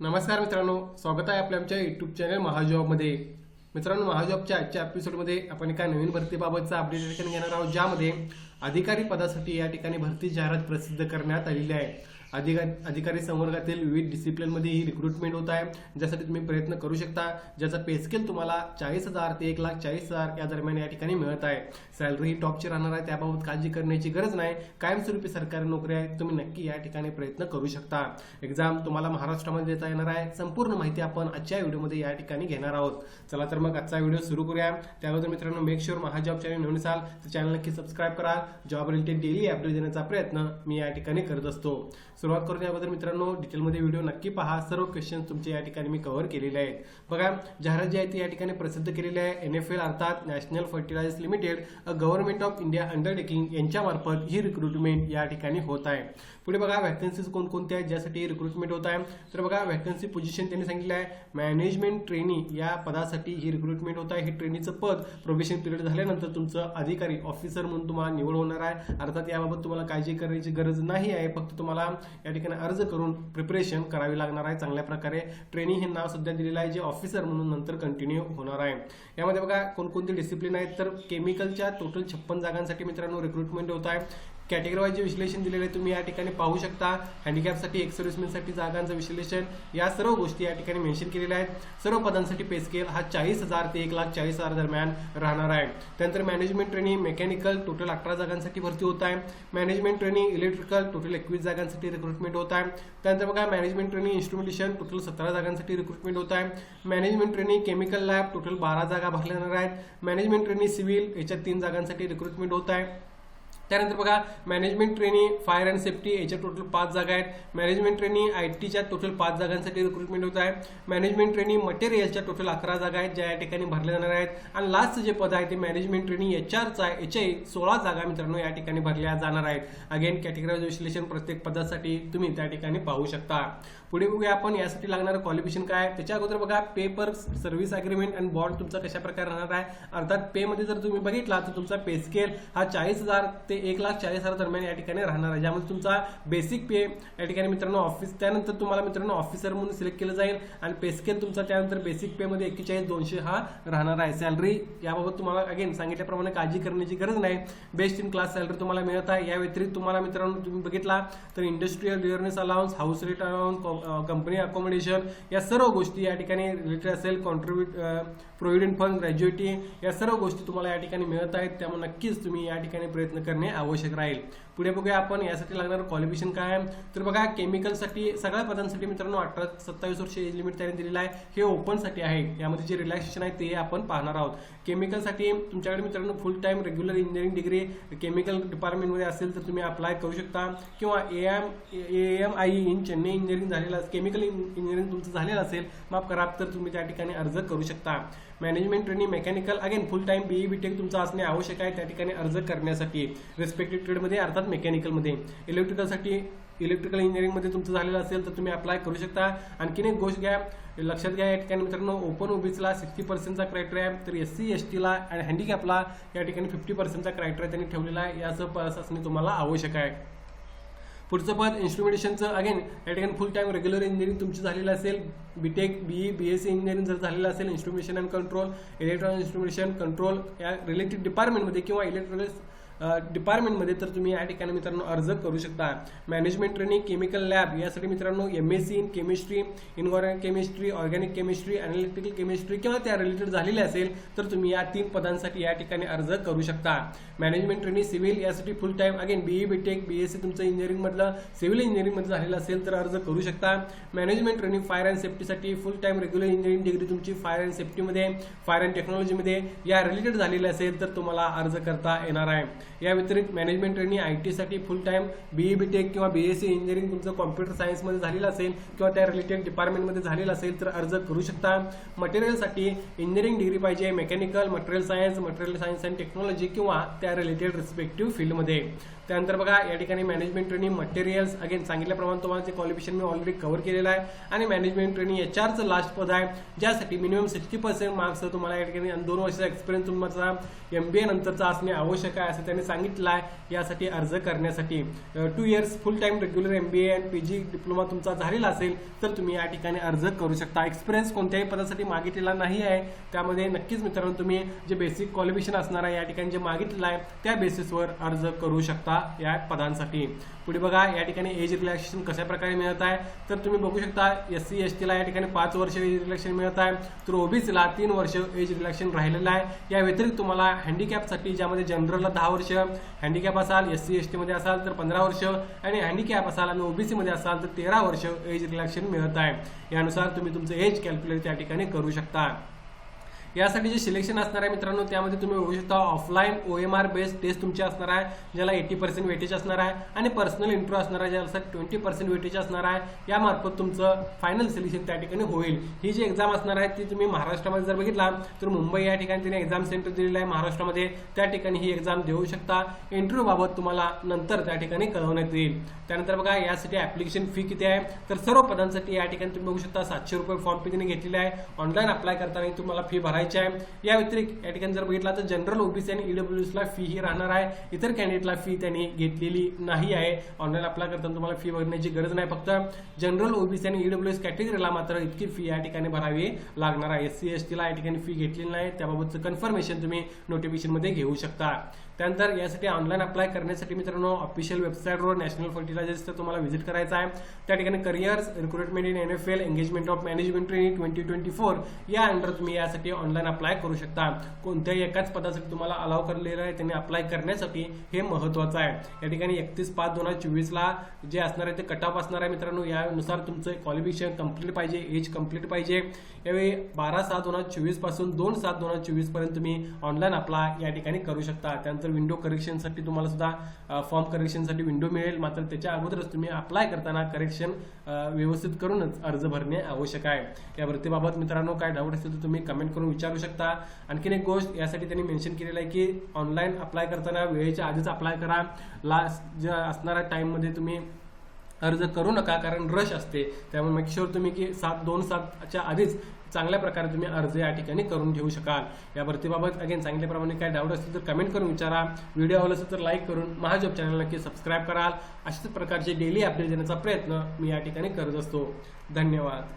नमस्कार मित्रांनो स्वागत आहे आपल्या आमच्या युट्यूब चॅनल महाजॉबमध्ये मित्रांनो महाजॉबच्या आजच्या एपिसोडमध्ये आपण एका नवीन भरतीबाबतचा अपडेटेशन घेणार आहोत ज्यामध्ये अधिकारी पदासाठी या ठिकाणी भरती जाहिरात प्रसिद्ध करण्यात आलेली आहे. अधिकारी अधिकारी संवर्गातील विविध डिसिप्लिनमध्ये ही रिक्रुटमेंट होत आहे. ज्यासाठी तुम्ही प्रयत्न करू शकता. ज्याचा पे स्केल तुम्हाला चाळीस हजार ते एक लाख चाळीस हजार या दरम्यान या ठिकाणी मिळत आहे. सॅलरी ही टॉपची राहणार आहे. त्याबाबत काळजी करण्याची गरज नाही. कायमस्वरूपी सरकारी नोकरी आहे. तुम्ही नक्की या ठिकाणी प्रयत्न करू शकता. एक्झाम तुम्हाला महाराष्ट्रामध्ये देता येणार आहे. संपूर्ण माहिती आपण आजच्या व्हिडिओमध्ये या ठिकाणी घेणार आहोत. चला तर मग आजचा व्हिडिओ सुरू करूया. त्याबद्दल मित्रांनो मेक शुअर महाजॉब चॅनल नवीन असाल तर चॅनल नक्की सबस्क्राईब करा. जॉब रिलेटेड डेली अपडेट देण्याचा प्रयत्न मी या ठिकाणी करत असतो. सुरुवात करून याबद्दल मित्रांनो डिटेलमध्ये व्हिडिओ नक्की पहा. सर्व क्वेश्चन तुमचे या ठिकाणी मी कव्हर केलेले आहेत. बघा जाहिरात जी आहे ती या ठिकाणी प्रसिद्ध केलेली आहे. एन एफ एल अर्थात national fertilizers limited a government of India undertaking यांच्यामार्फत ही रिक्रुटमेंट या ठिकाणी होत आहे. पुढे बघा व्हॅकन्सीज कोणकोणत्या आहेत ज्यासाठी रिक्रुटमेंट होत आहे. तर बघा व्हॅकन्सी पोझिशन त्यांनी सांगितलं आहे. मॅनेजमेंट ट्रेनी या पदासाठी ही रिक्रुटमेंट होत आहे. हे ट्रेनीचं पद प्रोबेशन पिरियड झाल्यानंतर तुमचं अधिकारी ऑफिसर म्हणून तुम्हाला निवड होणार आहे. अर्थात याबाबत तुम्हाला काळजी करण्याची गरज नाही आहे. फक्त तुम्हाला या ठिकाणी अर्ज करून प्रिपरेशन करावी लागणार आहे. चांगल्या प्रकारे ट्रेनिंग हे नाव सध्या दिलेलं आहे. जे ऑफिसर म्हणून नंतर कंटिन्यू होणार आहे. यामध्ये बघा कोणकोणते डिसिप्लिन आहेत? तर केमिकलच्या टोटल छप्पन जागांसाठी मित्रांनो रिक्रुटमेंट होत आहे. कॅटेगरीवाईज विश्लेषण दिलेलं आहे तुम्ही या ठिकाणी पाहू शकता. हँडिकॅपसाठी एक्स सर्व्हिसमॅनसाठी जागांचं विश्लेषण. या सर्व गोष्टी या ठिकाणी मेन्शन केलेल्या आहेत. सर्व पदांसाठी पे स्केल हा चाळीस हजार ते एक लाख चाळीस हजार दरम्यान राहणार आहे. त्यानंतर मॅनेजमेंट ट्रेनिंग मेकॅनिकल टोटल अठरा जागांसाठी भरती होत आहे. मॅनेजमेंट ट्रेनिंग इलेक्ट्रिकल टोटल एकवीस जागांसाठी रिक्रुटमेंट होत आहे. त्यानंतर बघा मॅनेजमेंट ट्रेनिंग इन्स्ट्रुमेंटेशन टोटल सतरा जागांसाठी रिक्रुटमेंट होत आहे. Management training chemical lab total बारा जागा भरल्या जाणार आहेत. मॅनेजमेंट ट्रेनिंग सिव्हिल याच्यात तीन जागांसाठी रिक्रुटमेंट होत आहे. त्यानंतर बघा management training fire and safety याच्या टोटल पाच जागा आहेत. मॅनेजमेंट ट्रेनिंग आय टीच्या टोटल पाच जागांसाठी रिक्रुटमेंट होत आहे. मॅनेजमेंट ट्रेनिंग मटेरियलच्या टोटल अकरा जागा आहेत ज्या या ठिकाणी भरल्या जाणार आहेत. आणि लास्ट जे पद आहे ते मॅनेजमेंट ट्रेनिंग एच आरचा आहे याच्याही सोळा जागा मित्रांनो या ठिकाणी भरल्या जाणार आहेत. अगेन कॅटेगरीज विश्लेषण प्रत्येक पदासाठी तुम्ही त्या ठिकाणी पाहू शकता. पुढे बघूया आपण यासाठी लागणारं क्वालिफिकेशन काय त्याच्या अगोदर बघा पेपर सर्व्हिस अग्रीमेंट आणि बॉन्ड तुमचा कशा प्रकारे राहणार आहे? अर्थात पेमध्ये जर तुम्ही बघितला तर तुमचा पे स्केल हा चाळीस हजार ते एक लाख चाळीस हजार दरम्यान या ठिकाणी राहणार आहे. ज्यामध्ये तुमचा बेसिक पे या ठिकाणी मित्रांनो ऑफिस त्यानंतर तुम्हाला मित्रांनो ऑफिसर म्हणून सिलेक्ट केलं जाईल आणि पे स्केल तुमचा त्यानंतर बेसिक पे मध्ये एक्केचाळीस दोनशे हा राहणार आहे. सॅलरी याबाबत तुम्हाला अगेन सांगितल्याप्रमाणे काळजी करण्याची गरज नाही. बेस्ट इन क्लास सॅलरी तुम्हाला मिळत आहे. या व्यतिरिक्त तुम्हाला मित्रांनो तुम्ही बघितला तर industrial rearness allowance house rate allowance company accommodation या सर्व गोष्टी या ठिकाणी रिलेटेड असेल. कॉन्ट्रीब्युट प्रोव्हिडंट फंड ग्रॅज्युएटी या सर्व गोष्टी तुम्हाला या ठिकाणी मिळत आहेत. त्यामुळे नक्कीच तुम्ही या ठिकाणी प्रयत्न करणे आवश्यक राहील. पुढे बघूया आपण यासाठी लागणारं क्वालिफिकेशन काय आहे? तर बघा केमिकलसाठी सगळ्या पदांसाठी मित्रांनो अठरा सत्तावीस वर्ष एज लिमिट त्याने दिलेलं आहे. हे ओपनसाठी आहे. यामध्ये जे रिलॅक्सेशन आहे ते आपण पाहणार आहोत. केमिकलसाठी तुमच्याकडे मित्रांनो full time regular engineering degree chemical डिपार्टमेंटमध्ये असेल तर तुम्ही अप्लाय करू शकता. किंवा A M A M I in Chennai engineering झालेलं केमिकल इंजिनिअरिंग तुमचं झालेलं असेल माफ करा तर तुम्ही त्या ठिकाणी अर्ज करू शकता. Management training mechanical again full time BE BTech तुमचं असणे आवश्यक आहे त्या ठिकाणी अर्ज करण्यासाठी. रिस्पेक्टेड ट्रेडमध्ये अर्थात मेकॅनिकलमध्ये इलेक्ट्रिकलसाठी इलेक्ट्रिकल इंजिनिअरिंगमध्ये तुमचं झालेलं असेल तर तुम्ही अप्लाय करू शकता. आणखीन एक गोष्ट घ्या लक्षात घ्या या ठिकाणी मित्रांनो ओपन ओबीसीला सिक्स्टी पर्सेंटचा क्रायटेरिया आहे. तर एस सी एस टीला आणि हँडिकॅपला या ठिकाणी फिफ्टी पर्सेंटचा क्रायटेरिया त्यांनी ठेवलेला आहे. याचं पास असणे तुम्हाला आवश्यक आहे. पुढचं पद इन्स्ट्रुमेंटेशनचं अगेन या ठिकाणी फुल टाईम रेग्युलर इंजिनिअरिंग तुमची झालेलं असेल. BTech B B S C engineering जर झालेलं असेल instrumentation and control electronic instrumentation control या रिलेटेड डिपार्टमेंटमध्ये किंवा इलेक्ट्रॉनिक्स डिपार्टमेंटमध्ये तर तुम्ही या ठिकाणी मित्रांनो अर्ज करू शकता. मॅनेजमेंट ट्रेनिंग केमिकल लॅब यासाठी मित्रांनो M S C in chemistry environment chemistry organic chemistry analytical chemistry किंवा त्या रिलेटेड झालेले असेल तर तुम्ही या तीन पदांसाठी या ठिकाणी अर्ज करू शकता. मॅनेजमेंट ट्रेनिंग सिव्हिल यासाठी full time again BE BTech B S C तुमचं इंजिनिअरिंगमधलं सिव्हिल इंजिनिअरिंगमध्ये झालेलं असेल तर अर्ज करू शकता. मॅनेजमेंट ट्रेनिंग फायर अँड सेफ्टीसाठी full time regular engineering degree तुमची फायर अँड सेफ्टीमध्ये फायर अँड टेक्नॉलॉजीमध्ये या रिलेटेड झालेली असेल तर तुम्हाला अर्ज करता येणार आहे. या व्यतिरिक्त मॅनेजमेंट ट्रेनिंग आय टीसाठी फुल टाइम बीई टेक किंवा बीएससी इंजिनिअरिंग तुमचं कॉम्प्युटर सायन्समध्ये झालेलं असेल किंवा त्या रिलेटेड डिपार्टमेंटमध्ये झालेलं असेल तर अर्ज करू शकता. मटेरियलसाठी इंजिनिअरिंग डिग्री पाहिजे mechanical material science material science and technology किंवा त्या रिलेटेड रिस्पेक्टिव्ह फील्डमध्ये त्यानंतर बघा या ठिकाणी मॅनेजमेंट ट्रेनिंग मटेरियल्स अगेन सांगितल्याप्रमाणे तुम्हाला ते क्वालिफिकेशन मी ऑलरेडी कव्हर केलेलं आहे. आणि मॅनेजमेंट ट्रेनिंग एच आरचं लास्ट पद आहे ज्यासाठी मिनिमम सिक्स्टी पर्सेंट मार्क्स तुम्हाला या ठिकाणी दोन वर्षाचा एक्सपिरियन्स तुमचा एम बी ए नंतरचा असणे आवश्यक आहे असं त्यांनी सांगितलं आहे यासाठी अर्ज करण्यासाठी. Two years full time regular M B A and P G diploma तुमचा झालेला असेल तर तुम्ही या ठिकाणी अर्ज करू शकता. एक्सपिरियन्स कोणत्याही पदासाठी मागितलेला नाही आहे. त्यामध्ये नक्कीच मित्रांनो तुम्ही जे बेसिक क्वालिफिकेशन असणार आहे या ठिकाणी जे मागितलेलं आहे त्या बेसिसवर अर्ज करू शकता. या पदांसाठी. पुढे बघा या ठिकाणी एज रिलॅक्सेशन कशा प्रकारे मिळत आहे? तर तुम्ही बघू शकता एस सी एस टीला या ठिकाणी पाच वर्ष एज रिलॅक्सेशन मिळत आहे. तर ओबीसीला तीन वर्ष एज रिलॅक्सेशन राहिलेलं आहे. या व्यतिरिक्त तुम्हाला हँडिकॅपसाठी ज्यामध्ये जनरलला दहा वर्ष हँडिकॅप असाल एस सी एस टीमध्ये असाल तर पंधरा वर्ष आणि हँडिकॅप असाल आणि ओबीसीमध्ये असाल तर तेरा वर्ष एज रिलॅक्सेशन मिळत आहे. यानुसार तुम्ही तुमचं एज कॅल्क्युलेट त्या ठिकाणी करू शकता. यासाठी जे सिलेक्शन असणार आहे मित्रांनो त्यामध्ये तुम्ही बघू शकता offline O M R based test तुमची असणार आहे ज्याला एटी पर्सेंट वेटेज असणार आहे आणि पर्सनल इंटरव्ह्यू असणार आहे ज्याला ट्वेंटी पर्सेंट वेटेज असणार आहे. यामार्फत तुमचं फायनल सिलेक्शन त्या ठिकाणी होईल. ही जी एक्झाम असणार आहे ती तुम्ही महाराष्ट्रामध्ये जर बघितला तर मुंबई या ठिकाणी तिने एक्झाम सेंटर दिलेलं आहे महाराष्ट्रामध्ये त्या ठिकाणी ही एक्झाम देऊ शकता. इंटरव्ह्यूबाबत तुम्हाला नंतर त्या ठिकाणी कळवण्यात येईल. त्यानंतर बघा यासाठी ऍप्लिकेशन फी किती आहे? तर सर्व पदांसाठी या ठिकाणी तुम्ही बघू शकता सातशे रुपये फॉर्म फी तिने घेतलेली आहे. ऑनलाईन अप्लाय करताना तुम्हाला फी भरायची आहे. या व्यतिरिक्त या ठिकाणी जर बघितला तर जनरल ओबीसी आणि ईडब्ल्यूएसला फी ही राहणार आहे. इतर कॅन्डिडेटला फी त्यांनी घेतलेली नाही आहे. ऑनलाईन अप्लाय करताना तुम्हाला फी भरण्याची गरज नाही. फक्त जनरल ओबीसी आणि ईडब्ल्यूएस कॅटेगरीला मात्र इतकी फी या ठिकाणी भरावी लागणार आहे. एस सी एस टीला या ठिकाणी फी घेतलेली नाही. त्याबाबतचं कन्फर्मेशन तुम्ही नोटिफिकेशनमध्ये घेऊ शकता. त्यानंतर यासाठी ऑनलाईन अप्लाय करण्यासाठी मित्रांनो ऑफिशियल वेबसाईटवर नॅशनल फर्टिलायझर्सचं तुम्हाला व्हिजिट करायचं आहे. त्या ठिकाणी careers recruitment in N F L engagement of management training twenty twenty four या अंडर तुम्ही यासाठी ऑनलाईन अप्लाय करू शकता कोणत्याही एकाच पदासाठी तुम्हाला अलाव करलेलं आहे त्यांनी अप्लाय करण्यासाठी हे महत्वाचं आहे. या ठिकाणी एकतीस पाच दोन हजार चोवीसला जे असणार आहे ते कट ऑफ असणार आहे मित्रांनो. यानुसार तुमचं क्वालिफिकेशन कंप्लीट पाहिजे एज कंप्लीट पाहिजे. यावेळी बारा सात दोन हजार चोवीसपासून दोन सात दोन हजार चोवीसपर्यंत तुम्ही ऑनलाईन अप्लाय या ठिकाणी करू शकता. त्यानंतर विंडो करेक्शनसाठी तुम्हाला सुद्धा फॉर्म करेक्शनसाठी विंडो मिळेल. मात्र त्याच्या अगोदरच तुम्ही अप्लाय करताना करेक्शन व्यवस्थित करूनच अर्ज भरणे आवश्यक आहे. या भरतीबाबत मित्रांनो काय डाऊट असेल तर तुम्ही कमेंट करून विचारू शकता. आणखीन एक गोष्ट यासाठी त्यांनी मेन्शन केलेलं आहे की ऑनलाईन अप्लाय करताना वेळेच्या आधीच अप्लाय करा. लास्ट ज्या असणाऱ्या टाईममध्ये तुम्ही अर्ज करू नका कारण रश असते. त्यामुळे मेक शुअर तुम्ही की सात दोन सातच्या आधीच चांगल्या प्रकारे तुम्ही अर्ज या ठिकाणी करून घेऊ शकाल. या भरतीबाबत अगेन सांगितल्याप्रमाणे काय डाऊट असतील तर कमेंट करून विचारा. व्हिडिओ आवडला असेल तर लाईक करून महाजॉब चॅनल नक्की सबस्क्राईब कराल. अशाच प्रकारचे डेली अपडेट देण्याचा प्रयत्न मी या ठिकाणी करत असतो. धन्यवाद.